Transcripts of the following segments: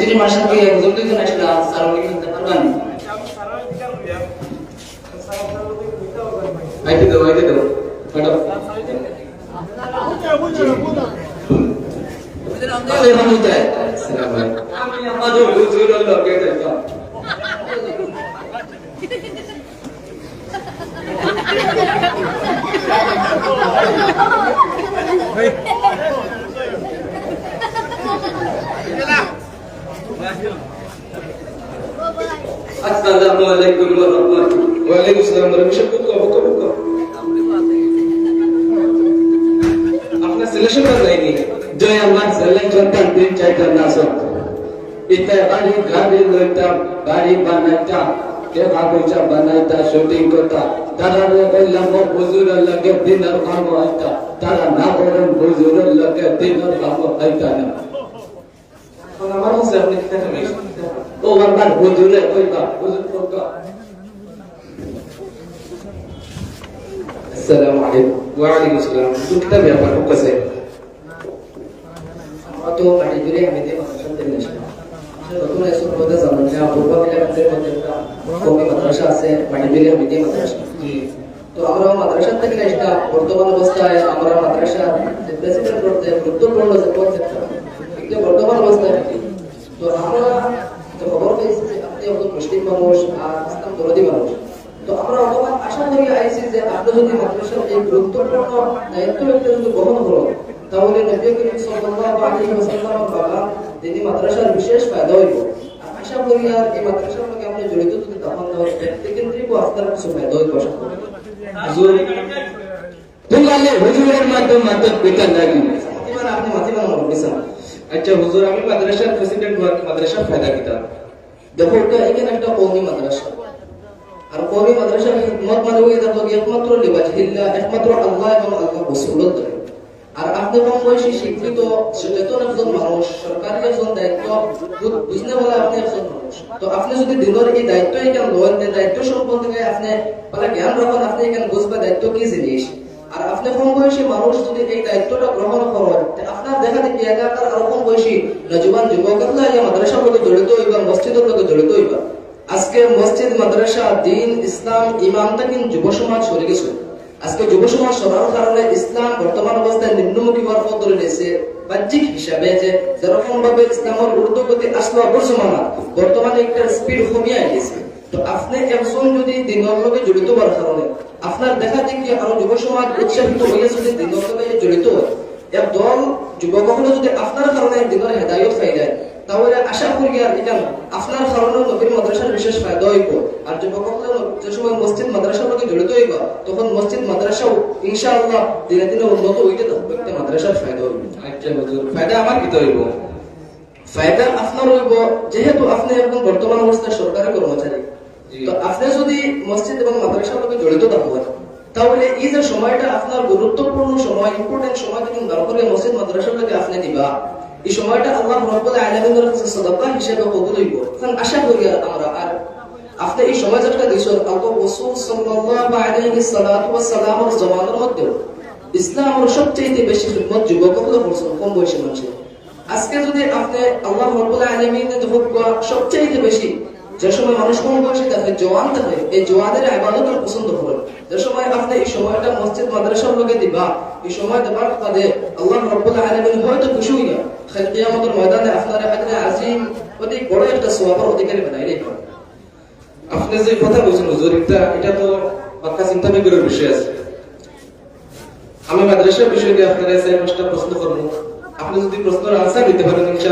যিনি মাসে কি একজন দুইজন আসলে সারা কি করতে পারবেন? আইতে দাও আইতে দাও। ম্যাডাম। আরে হামুদা সালাম আলাইকুম আমি আমাদের হুজুর আল্লাহ কে দেখতাম আসসালামু আলাইকুম ওয়া রাহমাতুল্লাহ ওয়া আলাইকুম আসসালাম ওয়া রাহমাতুল্লাহ বকো বকো আপনার সিলেকশন করা যায়নি জয় আমার সিলেকশন কাল দিন চাইতাম না সব ইতে বাড়ি গাড়ি লইতাম বাড়ি বানাইতাম কে বাগিচা বানাইতা শুটিং করতা তারা রে বললাম ও হুজুর লাগে দিনের কাম আইতা তারা না বলেন হুজুর লাগে দিনের কাম আইতা না আমার হচ্ছে আপনি কিতা করেন ও বারবার হুজুরে কইবা হুজুর কইবা السلام عليكم وعليكم السلام كنت تابع فرق كسي তো বাড়ি দূরে আমি দিয়ে মাদ্রাসা থেকে আসলাম প্রথমে এসব কথা জানেন যে পূর্ব এলাকাতে মধ্যে একটা কমি মাদ্রাসা আছে বাড়ি দূরে আমি দিয়ে মাদ্রাসা তো আমরা মাদ্রাসা থেকে আসলাম বর্তমান অবস্থায় আমরা মাদ্রাসা প্রেসিডেন্ট করতে গুরুত্বপূর্ণ যে পদ তিনি মাদ্রাসার বিশেষ ফায়দা হইব আশা করি আর এই মাদ্রাসার লগে আপনি জড়িত যদি তখন ব্যক্তিকেন্দ্রিক আপনার কিছু ফায়দা হইব আশা করি। হুজুর তুলালে হুজুরের মাধ্যম মাধ্যম পিতা লাগি মাতিমান আপনি মনে করেছেন আচ্ছা হুজুর আমি মাদ্রাসার প্রেসিডেন্ট হওয়ার মাদ্রাসার ফায়দা কিতা দেখো এটা এখানে একটা কওমি মাদ্রাসা। আর কওমি মাদ্রাসার মানে ওই দেখো একমাত্র লিবাজিল্লাহ একমাত্র আল্লাহ এবং আল্লাহ রাসূলের ধরে আর বয়সী শিক্ষিত, সচেতন একজন মানুষ, সরকারি একজন দায়িত্ব বলে আপনি একজন মানুষ। তো আপনি যদি দিনের এই দায়িত্ব দায়িত্ব আপনি বলে জ্ঞান রাখেন, আপনি বুঝবে দায়িত্ব কি জিনিস। আর আপনি কম বয়সী মানুষ যদি এই দায়িত্বটা গ্রহণ করেন আপনার দেখা দেখি আরও কম বয়সী নজওয়ান যুবকরা এই মাদ্রাসার লগে জড়িত হইবা, মসজিদের লগে জড়িত হইবা। আজকে মসজিদ, মাদ্রাসা, দিন, ইসলাম ইমানটা কিন্তু যুব সমাজ সরে গেছে। আজকে যুব সমাজ সরার কারণে ইসলাম বর্তমান অবস্থায় নিম্নমুখী হওয়ার পথ ধরে নিয়েছে। বাহ্যিক হিসাবে যে যেরকম ভাবে ইসলামের ঊর্ধ্বগতি আসলো, বর্তমানে বর্তমানে একটা স্পিড কমিয়ে গেছে তো আপনি একজন যদি দিনের লগে জড়িত হওয়ার কারণে আপনার দেখা দেখি আরও যুব সমাজ উৎসাহিত যদি জড়িত হয়, এক দল যুবকগুলো যদি আপনার কারণে দিনের হেদায়ত পাই যায় তাহলে আশা করি আর এটা আপনার কারণে নবীর মাদ্রাসার বিশেষ ফায়দা হইব। আর যে সময় মসজিদ মাদ্রাসার লগে জড়িত হইব তখন মসজিদ মাদ্রাসাও ইনশাআল্লাহ দিনে দিনে উন্নত হইতে থাকবে। মাদ্রাসার ফায়দা হইব। আচ্ছা ফায়দা আমার কিতা হইব ফায়দা আপনার হইব যেহেতু আপনি এখন বর্তমান অবস্থায় সরকারি কর্মচারী। তো আপনি যদি মসজিদ এবং মাদ্রাসার লগে জড়িত থাকবেন তাহলে এই যে সময়টা আপনার গুরুত্বপূর্ণ সময় ইম্পর্টেন্ট সময় করে মসজিদ মাদ্রাসার লগে আপনি দিবা এই সময়টা আল্লাহ রাব্বুল আলামিনের কাছে সাদাকা হিসেবে কবুল হইব। কারণ আশা করি আমরা আর আপনি এই সময় যেটা দিছেন আল্লাহ রাসূল সাল্লাল্লাহু আলাইহি সাল্লাতু ওয়াস সালামের জমানার মধ্যে ইসলামের সবচেয়ে বেশি খিদমত যুবকগুলো করছেন, কম বয়সী মানুষের। আজকে যদি আপনি আল্লাহ রাব্বুল আলামিনের দেখবা সবচেয়ে বেশি, যে সময় মানুষ কম বয়সে থাকে জওয়ান থাকে, এই জওয়ানের ইবাদত পছন্দ করেন। আপনার আমি মাদ্রাসার বিষয় আপনার প্রশ্ন করব। আপনি যদি প্রশ্নের আনসার দিতে পারেন দেখি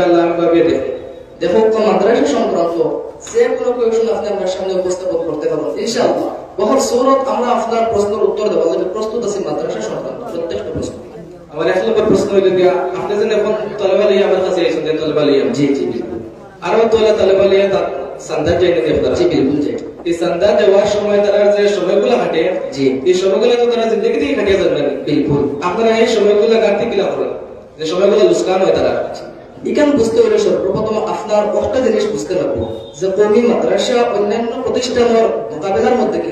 মাদ্রাসা সংক্রান্ত যে কোনো কোয়েশন আপনি আমার সামনে উপস্থাপন করতে পারবেন, ইনশাআল্লাহ। বহু সুরত আমরা আপনার প্রশ্নের উত্তর দেওয়ার জন্য প্রস্তুত আছি মাদ্রাসা সংক্রান্ত প্রত্যেকটা প্রশ্ন। আমার এক নম্বর প্রশ্ন হইল গিয়া আপনি যেন এখন তলেবালি আমার কাছে আইসেন যে তলেবালি জি জি আরও তোলা তলেবালি সান্দার যাই নাকি আপনারা। জি বিলকুল এই সান্দার সময় তারা যে সময়গুলো হাঁটে জি। এই সময়গুলো তো তারা জিন্দগি থেকে কাটিয়ে যাবেন বিলকুল। আপনারা এই সময়গুলো কাটতে যে সময়গুলো লুস্কান হয় তারা। এখান বুঝতে হলে সর্বপ্রথম আপনার একটা জিনিস বুঝতে লাগবো। যে কমি মাদ্রাসা অন্যান্য প্রতিষ্ঠানের মোকাবেলার মধ্যে কি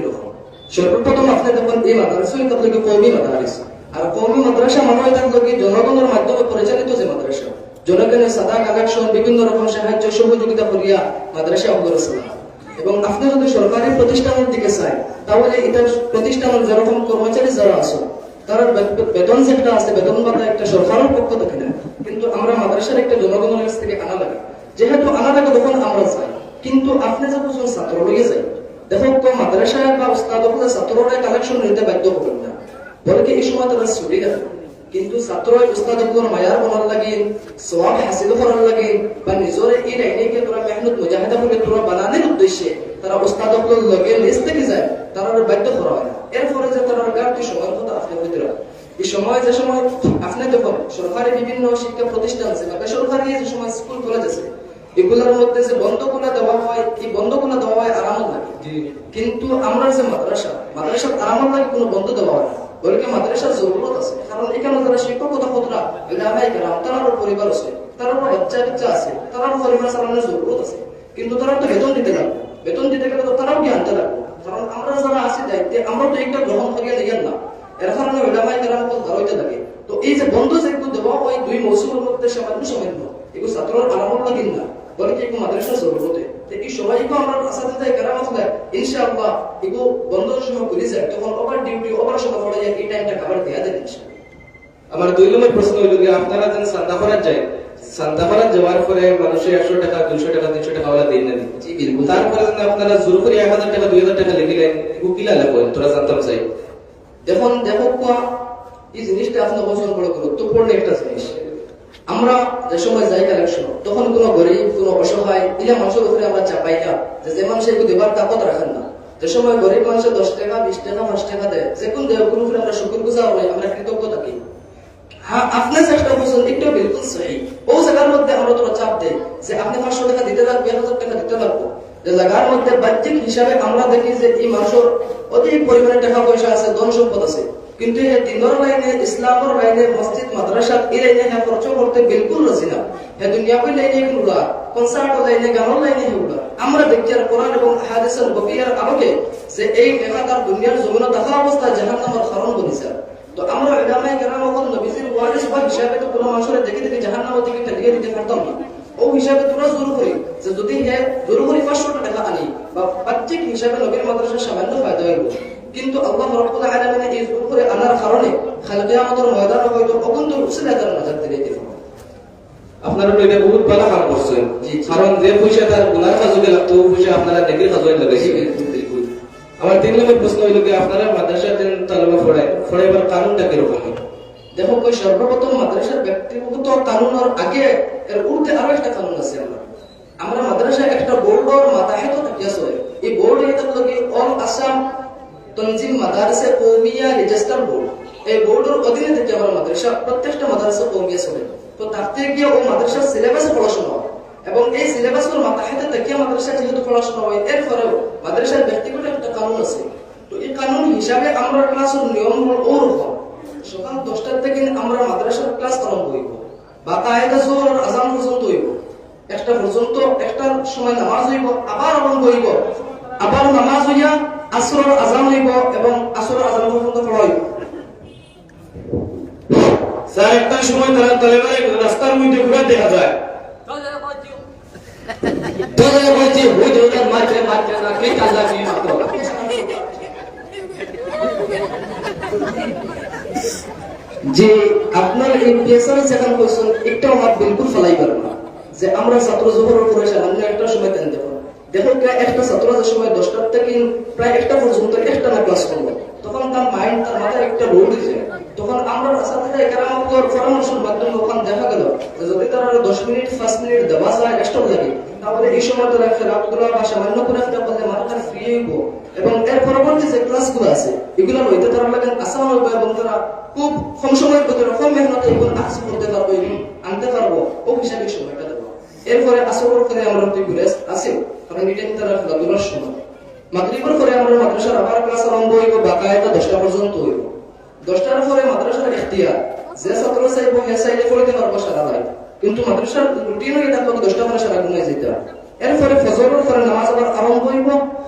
সর্বপ্রথম আপনি দেখুন এই মাদ্রাসা আপনাকে কমি মাদ্রাসা। আর কমি মাদ্রাসা মানে এটা আপনাকে জনগণের মাধ্যমে পরিচালিত যে মাদ্রাসা। জনগণের সাদা কালেকশন, বিভিন্ন রকম সাহায্য, সহযোগিতা করিয়া মাদ্রাসা অগ্রসর এবং আপনি যদি সরকারি প্রতিষ্ঠানের দিকে চাই তাহলে এটা প্রতিষ্ঠানের যেরকম কর্মচারী যারা আছে, তারা বেতন যেটা আছে, বেতন ভাতা একটা সরকারের পক্ষ থেকে নেয়। কিন্তু আমরা মাদ্রাসার একটা জনগণের কাছ থেকে আনা লাগে। যেহেতু আনা লাগে তখন আমরা চাই। কিন্তু আপনি যখন ছাত্র লইয়ে যাই দেখো, তো বা উস্তাদ হলে ছাত্ররা কালেকশন নিতে বাধ্য না। বলে কি সময় তারা ছুটি গেল। কিন্তু ছাত্র উস্তাদ মায়ার বনার লাগে হাসিল করার লাগে, বা নিজের এই লাইনে তোরা মেহনত, মুজাহিদা করে তোরা বানানোর উদ্দেশ্যে তারা উস্তাদ লগে থেকে যায়, তারা বাধ্য করা হয় যে তারা কথা আপনি রাখেন এই সময় যে সময়, আপনি দেখুন, সরকারি বিভিন্ন শিক্ষা প্রতিষ্ঠান আছে, বা বেসরকারি যে সময় স্কুল কলেজ আছে এগুলোর মধ্যে যে বন্ধগুলো দেওয়া হয় এই বন্ধগুলো দেওয়া হয় আরামত লাগে। কিন্তু আমরা যে মাদ্রাসা মাদ্রাসার আরামত লাগে কোনো বন্ধ দেওয়া হয় না। বলকে মাদ্রাসার জরুরত আছে। কারণ এখানে যারা শিক্ষকতা কতটা ইলামাই কেরাম তারারও পরিবার আছে তারারও বাচ্চা বাচ্চা আছে তারারও পরিবার চালানোর জরুরত আছে। কিন্তু তারা তো বেতন দিতে লাগবে। বেতন দিতে গেলে তো তারাও কি আনতে লাগবে। কারণ আমরা যারা আছি দায়িত্বে আমরা তো একটা গ্রহণ করিয়া নিয়েন না। এর কারণে ইলামাই কেরাম ধরাইতে থাকে তো এই যে বন্ধ যেগুলো দেওয়া হয় দুই মৌসুমের মধ্যে সামান্য সামান্য এগুলো ছাত্রের আরামত লাগিন না। বলে কি এগুলো মাদ্রাসা জরুরতে সবাইকে আমরা আসাতে যাই আসলে ইনশাআল্লাহ এগুলো বন্ধ সময় করে তখন ওভার ডিউটি ওভার সময় পড়ে যায় এই টাইমটা খাবার দেয়া দেন আমার দুই নম্বর প্রশ্ন হইল যে আপনারা যেন সান্দা করার যায় সান্দা করার যাওয়ার পরে মানুষের একশো টাকা দুইশো টাকা তিনশো টাকা দিন না তারপরে যেন আপনারা জোর করে এক হাজার টাকা দুই হাজার টাকা কিলা লাগবেন তোরা জানতাম চাই। দেখুন দেখো এই জিনিসটা আপনার বছর বড় গুরুত্বপূর্ণ একটা জিনিস। আমরা যে সময় যাই কালেকশন তখন কোনো গরিব, কোনো অসহায়, ইলা মানুষের উপরে আমরা চাপাই না যে যে মানুষ এগুলো দেবার তাকত রাখেন না। যে সময় গরিব মানুষের দশ টাকা, বিশ টাকা, পাঁচ টাকা দেয়, যে কোন দেয় কোনো উপরে আমরা শুকুর গুজা হই, আমরা কৃতজ্ঞ থাকি। হ্যাঁ চেষ্টা করছেন, একটু বিলকুল সহি। ও জায়গার মধ্যে আমরা চাপ যে আপনি পাঁচশো টাকা দিতে এক হাজার টাকা দিতে যে জায়গার মধ্যে বাহ্যিক হিসাবে আমরা দেখি যে এই মানুষের অধিক পরিমাণে টাকা পয়সা আছে, ধন সম্পদ আছে। কিন্তু এই দিনের লাইনে ইসলামের লাইনে মসজিদ মাদ্রাসা লাইনে হ্যাঁ খরচ করতে বিলকুল রাজি না। হ্যাঁ দুনিয়াবি লাইনে এগুলা কনসার্ট লাইনে লাইনে এগুলা আমরা দেখি আর কোরআন এবং হাদিসের বকিয়ার আলোকে যে এই দুনিয়ার জমিনে কারণ তো আমরা নবীজির ওয়ারিস বা হিসাবে তো কোনো মানুষের দেখে দেখে জাহান্নাম থেকে ঠেলিয়ে দিতে পারতাম না। ও হিসাবে তোরা জোর করি যে যদি হে জোর করি পাঁচশো টাকা আনি, বা বাহ্যিক হিসাবে নবীর মাদ্রাসার সামান্য ফায়দা হইব কিন্তু আল্লাহ রাব্বুল আলামিন এই করে আনার কারণে খালি কিয়ামতের ময়দানে হয়তো অকুন্ত উসিলা তার নজর দিলে দিতে হবে। আপনারা এটা বহুত ভালো কাম করছেন। কারণ যে পয়সা তার গুনার কাজে লাগতো পয়সা আপনারা কাজে লাগাইছে বিলকুল, বিলকুল। আমার তিন নম্বর প্রশ্ন হইল আপনারা মাদ্রাসা দিন তালমা পড়ায় পড়াইবার কারণটা কীরকম দেখো কই সর্বপ্রথম মাদ্রাসার ব্যক্তিগত আগে এর ঊর্ধ্বে আরও একটা কানুন আছে আমরা আমরা একটা বোর্ডর মাতাহেত থাকিয়াছ এই বোর্ড এটা all Assam Tanzeem Madarse Qaumia register board এই বোর্ডের অধীনে থেকে আমার মাদ্রাসা, প্রত্যেকটা মাদ্রাসা কৌমিয়া চলে। তো তাতে গিয়ে ও মাদ্রাসার সিলেবাসে পড়াশোনা হয়। এবং এই সিলেবাসের মাতাহেতে থেকে মাদ্রাসা যেহেতু পড়াশোনা হয় এর ফলেও মাদ্রাসার ব্যক্তিগত একটা কানুন আছে। তো এই কানুন হিসাবে আমরা ক্লাসের নিয়ম হল ওরকম সকাল দশটার থেকে আমরা মাদ্রাসার ক্লাস আরম্ভ হইব। বা কায়দা জোর আজান পর্যন্ত হইব। একটা পর্যন্ত, একটার সময় নামাজ হইব, আবার আরম্ভ হইব। আবার নামাজ হইয়া আসর আজান হইব এবং আসর আজান পর্যন্ত পড়া হইব স্যার, একটা সময় তারা রাস্তার মধ্যে ঘুরে দেখা যায়। যে আপনার এই পেশার যেখানে কোয়েশ্চন একটা আমার বিলকুল ফেলাই পারব না। যে আমরা ছাত্র জোহরের পরে সামান্য একটা সময় দেখো দেখো প্রায় একটা ছাত্র যে সময় দশটার থেকে প্রায় একটা পর্যন্ত একটা না ক্লাস করব তখন তার মাইন্ড তার মাথায় একটা লোড দিয়েছে তখন আমরা সাথে কেরামতর পরামর্শের মাধ্যমে ওখানে দেখা গেল যে যদি তারা দশ মিনিট, পাঁচ মিনিট দেওয়া যায় এক্সট্রা লাগে তাহলে এই সময় তারা খেলাধুলা বা সামান্য করে একটা করলে মাথাটা ফ্রি হইব এবং এর পরবর্তী যে ক্লাসগুলো আছে, এগুলো হইতে তারা লাগে আসান হইব এবং তারা খুব কম সময়ের ভিতরে, কম মেহনতে এগুলো আক্স করতে পারব এগুলো আনতে পারব, ও হিসাবে সময়টা দেবো। এরপরে আসর করে আমরা দুই আসি কারণ এটা কিন্তু তারা খেলাধুলার সময়। মাগরিবের পরে আমরা মাদ্রাসার আবার ক্লাস আরম্ভ হইব, বাকায়দা দশটা পর্যন্ত হইব। দশটার পরে মাদ্রাসার এখতিয়ার যে ছাত্র চাইব হে চাইলে পড়তে পারব সারা রাত কিন্তু মাদ্রাসার রুটিন এটা লোক দশটা পরে সারা ঘুমাই যেতে এরপরে ফজরের পরে নামাজ আবার আরম্ভ হইব।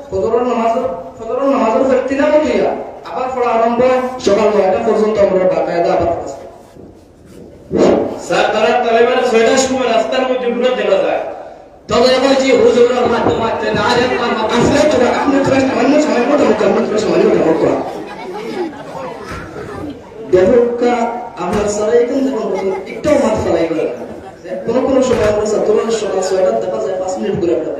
ফজরের নামাজ, ফজরের নামাজের পরে তিলাবত হইয়া আবার পড়া আরম্ভ সকাল নয়টা পর্যন্ত আমরা বাকায়দা আবার স্যার, তারা তালেবান ছয়টার সময় রাস্তার মধ্যে ঘুরে দেখা যায় বলছি হুজুরের মাঠে মাঠে না আরে মামা আসলে তোরা আপনি তোরা সামান্য সময় মতো আমরা তোরা সামান্য মতো করা দেবকা আমরা সারা এখান থেকে একটাও মাথা ফেলাই করে। কোনো কোনো সময় আমরা ছাত্ররা সকাল ছয়টা দেখা যায়, পাঁচ মিনিট ঘুরে ফেলা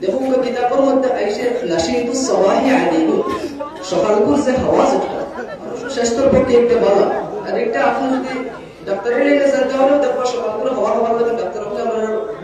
দেবকা কিতাবের মধ্যে আইসে নাশিদু সবাহি আদিগু সকালকুর যে হাওয়া যেটা স্বাস্থ্যের পক্ষে একটা ভালো। আর একটা আপনি যদি ডাক্তারের লাইনে যেতে হলেও দেখব হাওয়া হাওয়া লাগে ডাক্তার হলে আমরা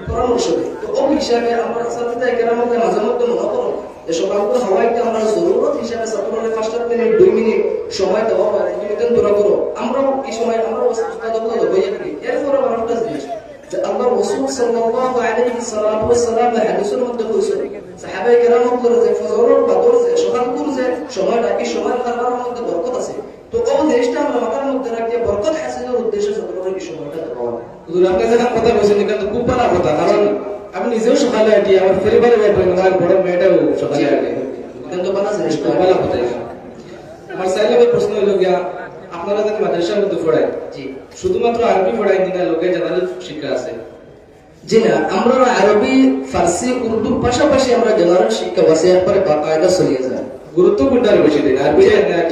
পরামর্শ দেয় তো ও হিসাবে আমরা সাথে কেরাম মাঝে মধ্যে মনে করো, যে সকালকুর হাওয়া আমরা জরুরত হিসাবে ছাত্ররা পাঁচটা মিনিট, দুই মিনিট সময় দেওয়া হয় তুমি দূরা করো আমরাও এই সময় আমরা উস্তাদ হয়ে থাকি। এরপরে আমার একটা জিনিস, যে আল্লাহ রাসূল সাল্লাল্লাহু আলাইহি সাল্লাতু ওয়াসাল্লাম হাদিসের মধ্যে কইছেন সাহাবায়ে কেরাম বলে যে ফজরের বাদর যে সকালকুর যে সময়টা, এই সময়ের কারণের মধ্যে বরকত আছে। তো ও জিনিসটা আমরা মাথার মধ্যে রাখি, বরকত হাসিলের উদ্দেশ্যে ছাত্ররা এই সময়টা দেওয়া হয়। যেটা কথা বলছেন, এটা খুব ভালো কথা, কারণ আমি নিজেও সকালে হাঁটি আমার পরিবারের ব্যাপারে আমার বড় মেয়েটাও সকালে হাঁটে কিন্তু বানা জিনিসটা খুব ভালো কথা। এটা। আমার সাইলের প্রশ্ন হলো গিয়া আপনারা যেন মাদ্রাসার মধ্যে পড়ায় জি। শুধুমাত্র আরবি পড়ায় কিনা লোকে জেনারেল শিক্ষা আছে। জি না আমরা আরবি ফার্সি উর্দুর পাশাপাশি আমরা জেনারেল শিক্ষা বাসে একবারে বাকায়দা চলিয়ে যায়। গুরুত্ব কোনটা বেশি দিন আরবি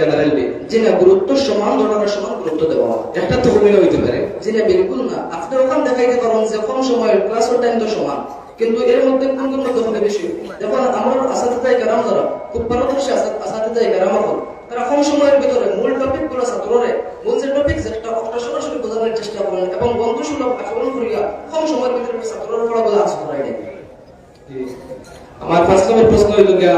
জেনারেল বি জি না গুরুত্ব সমান ধরনের সমান গুরুত্ব দেওয়া। একটা তো কমিলে হইতে পারে। জি না বিলকুল না। আপনি ওখান দেখাইতে পারেন যে কোন সময় ক্লাসের টাইম তো সমান। কিন্তু এর মধ্যে কোন কোন হবে বেশি? দেখুন আমার আসাদিতাই কেরাম যারা খুব পারদর্শী আসাদিতাই কেরাম হল তারা কম সময়ের ভিতরে মূল টপিকগুলো ছাত্ররে মূল যে টপিক যেটা ওটা সরাসরি বোঝানোর চেষ্টা করেন এবং বন্ধুসুলভ আচরণ করিয়া কম সময়ের ভিতরে ছাত্ররা পড়াগুলো আজ করাই দেয় আমার ফার্স্ট নম্বর প্রশ্ন হইল গিয়া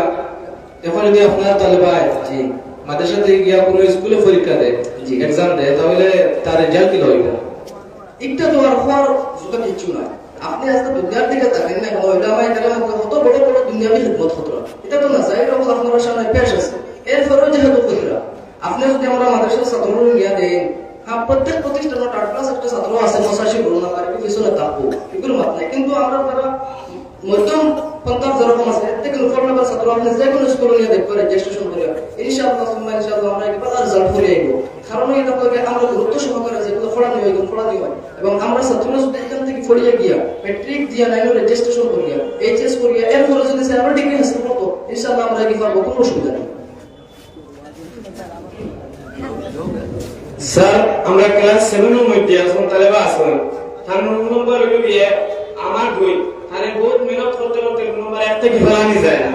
এখন যদি আপনার তালেবায় জি। মাদ্রাসাতে গিয়া কোনো স্কুলে পরীক্ষা দেয় জি। এক্সাম দেয় তাহলে তার রেজাল্ট কি হইব একটা দেওয়ার পর সেটা কিছু নয় আপনি আজকে দুনিয়ার দিকে তাকান না আমার এখানে কত বড় বড় দুনিয়াবি হিকমত হতো এটা তো না চাই এটা আপনার সামনে পেশ আছে। এরপরেও যেহেতু কইরা, আপনি যদি আমরা মাদ্রাসার ছাত্র নিয়ে দেন হ্যাঁ প্রত্যেক ক্লাস একটা ছাত্র আছে, পঁচাশি করোনা পিছনে থাকব এগুলো মাত নাই। কিন্তু আমরা যারা মধ্যম পন্থার যেরকম আছে এর থেকে লেভেল ছাত্র আপনি যে কোনো নিয়ে দেখতে পারেন ইনশাআল্লাহ আমরা একবার রেজাল্ট করে আইব। কারণ এটা আমরা গুরুত্ব সহকারে যেগুলো পড়ানো হয় এগুলো পড়ানো হয় এবং আমরা ছাত্ররা যদি এখান থেকে পড়িয়ে গিয়া ম্যাট্রিক দিয়া নাইন রেজিস্ট্রেশন করিয়া এইচএস করিয়া এরপরে যদি স্যার আমরা ডিগ্রি হাসিল করব ইনশাআল্লাহ আমরা কি পারব কোনো অসুবিধা নেই। স্যার আমরা ক্লাস সেভেনের মধ্যে এখন তালেবা আসলাম তার নম্বর হইল গিয়ে আমার বই। তারে বহুত মেহনত করতে করতে নম্বর এক থেকে ফেলানি যায় না।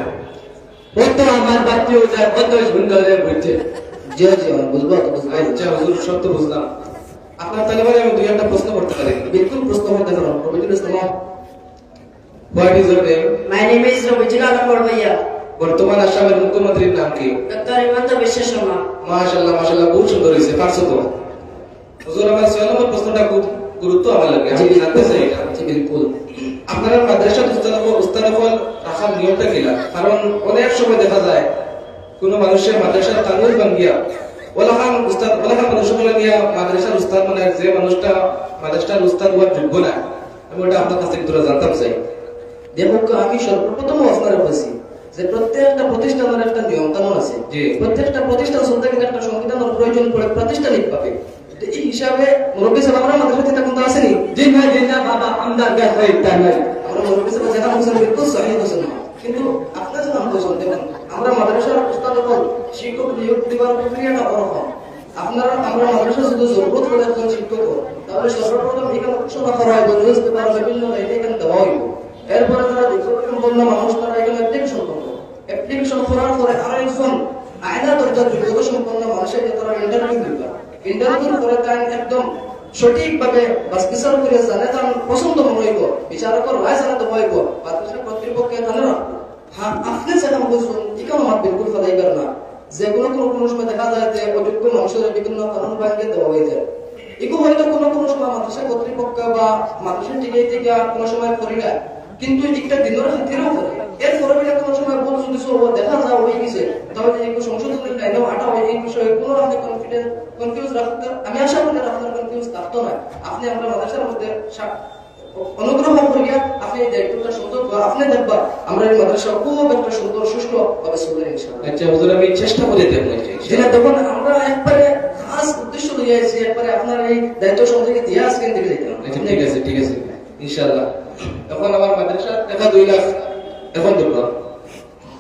কত আমার বাচ্চাও যায় কত সুন্দর বুঝছে জি জি বুঝব আচ্ছা হুজুর সত্য বুঝলাম। আপনার তালেবারে আমি দুই একটা প্রশ্ন করতে পারি। বিলকুল প্রশ্ন করতে পারো Rabijul Islam what is your name My name is Ravijal Alamor Bhaiya. বর্তমান আসামের মুখ্যমন্ত্রীর নাম কি? Dr. Himanta Biswa Sharma. মাশাআল্লাহ মাশাআল্লাহ খুব সুন্দর হয়েছে পারছ তো? হুজুর আমার ছয় নম্বর প্রশ্নটা খুব গুরুত্ব আমার লাগে আমি জানতে চাই এটা জি বিলকুল। আপনারা মাদ্রাসা উস্তাদফল উস্তাদফল রাখার নিয়মটা কিলা কারণ অনেক সময় দেখা যায় কোন মানুষের মাদ্রাসার কানুন ভাঙ্গিয়া ওলাখান উস্তাদ ওলাখান মানুষগুলো নিয়ে মাদ্রাসার উস্তাদ মানে যে মানুষটা মাদ্রাসার উস্তাদ হওয়ার যোগ্য না আমি ওটা আপনার কাছ দূরে জানতাম চাই। দেখো আমি সর্বপ্রথম আপনারা বলছি যে প্রত্যেকটা প্রতিষ্ঠানের একটা নিয়ম কানুন আছে। জি। প্রত্যেকটা প্রতিষ্ঠান চলতে গেলে একটা সংবিধানের প্রয়োজন পড়ে প্রাতিষ্ঠানিক ভাবে এই হিসাবে মুরব্বী সাহেব আমরা মাদ্রাসা থেকে কোনটা আসেনি। দিন না দিন না বাবা আমরা গ্যাস হয়ে তাই আমরা মুরব্বী সাহেব যেটা বলছেন বিলকুল সহি বলছেন না। কিন্তু আপনার জন্য আমি বলছেন দেখুন আমরা মাদ্রাসার উস্তাদ হল, শিক্ষক নিয়োগ দিবার প্রক্রিয়াটা ওরকম আপনারা, আমরা মাদ্রাসা শুধু জরুরত করে একজন শিক্ষক তাহলে সর্বপ্রথম এখানে ঘোষণা করা হয় নিউজ পেপার বিভিন্ন লাইনে এখানে দেওয়া হইব। এরপরে যারা সম্পন্ন মানুষ, তারা এখানে অ্যাপ্লিকেশন করব। অ্যাপ্লিকেশন করার পরে আরেকজন আয়না দরজার সম্পন্ন মানুষের তারা ইন্টারভিউ ইন্টারভিউ করে তাই একদম সঠিকভাবে বাস বিচার করে জানে তার পছন্দ মনে হইব, বিচারকের রায় জানাতে হইব মাদ্রাসা কর্তৃপক্ষের জানে হ্যাঁ আপনি যেটা বলছেন এখানে আমার বিলকুল ফেলাইবার না। যে কোনো কোনো সময় দেখা যায় যে অযোগ্য মানুষের বিভিন্ন কারণ ভাঙ্গে দেওয়া হয়ে যায়। এগুলো হয়তো কোনো কোনো সময় মাদ্রাসা কর্তৃপক্ষ বা মাদ্রাসা টিকে থেকে কোনো সময় করি না। কিন্তু একটা দিনের খাতিরও করে এর পরে কোনো সময় ভুল যদি দেখা যায় হয়ে গেছে, তাহলে এই সংশোধনের লাইনেও আটা হয় এই বিষয়ে কোনো আপনি কনফিডেন্স কনফিউজ রাখতে আমি আশা করি আপনার কনফিউজ থাকতো না। আপনি আমরা মাদ্রাসার মধ্যে অনুগ্রহ করিয়া আপনি এই দায়িত্বটা সুন্দর আপনি দেখবা আমরা এই মাদ্রাসা খুব একটা সুন্দর সুষ্ঠু ভাবে চলে ইনশাআল্লাহ। আচ্ছা হুজুর আমি চেষ্টা করে দেখব যেটা তখন আমরা একবারে খাস উদ্দেশ্য লইয়া আইছি একবারে আপনার এই দায়িত্ব সম্পর্কে দিয়ে আজকে দিকে দিতাম আচ্ছা ঠিক আছে ঠিক আছে। ইনশাআল্লাহ। এখন আমার মাদ্রাসা টাকা দুই লাখ এখন দেবো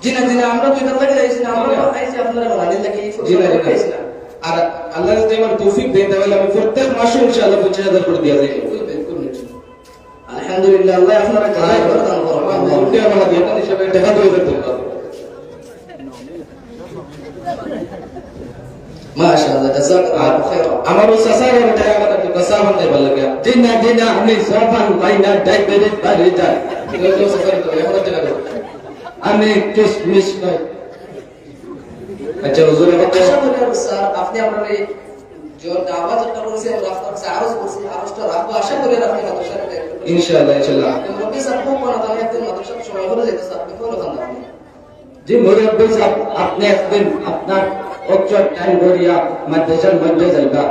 জি না জি না আমরা দুইটা লাগে আইছি না আমরা আইছি আপনারা বানানি লাগে জি না জি না। আর আল্লাহ যদি আমার তৌফিক দেয় তাহলে আমি প্রত্যেক মাসে ইনশাআল্লাহ পঞ্চাশ হাজার করে দিয়ে যাই আলহামদুলিল্লাহ আল্লাহ আপনারা দান উঠে আমার হিসাবে মাশাআল্লাহ খাইরা আমার ওই আমার তো কাসা ভালো লাগে দিনা দিনা আমি বাইনা বাড়ি তো এখন আমি খাই আচ্ছা হুজুর আপনি আপনার এই যে দাওয়াত একটা করেছেন রাস্তার আরজ করছি আরজটা রাখব। আশা করি আপনি মাদ্রাসার ইনশাআল্লাহ ইনশাআল্লাহ। একদিন মাদ্রাসার সময় হলে যেতে আপনি জি মুরব্বী সাহেব আপনি একদিন আপনার অক্ষর টাইম ধরিয়া মাদ্রাসার মধ্যে যাইবা।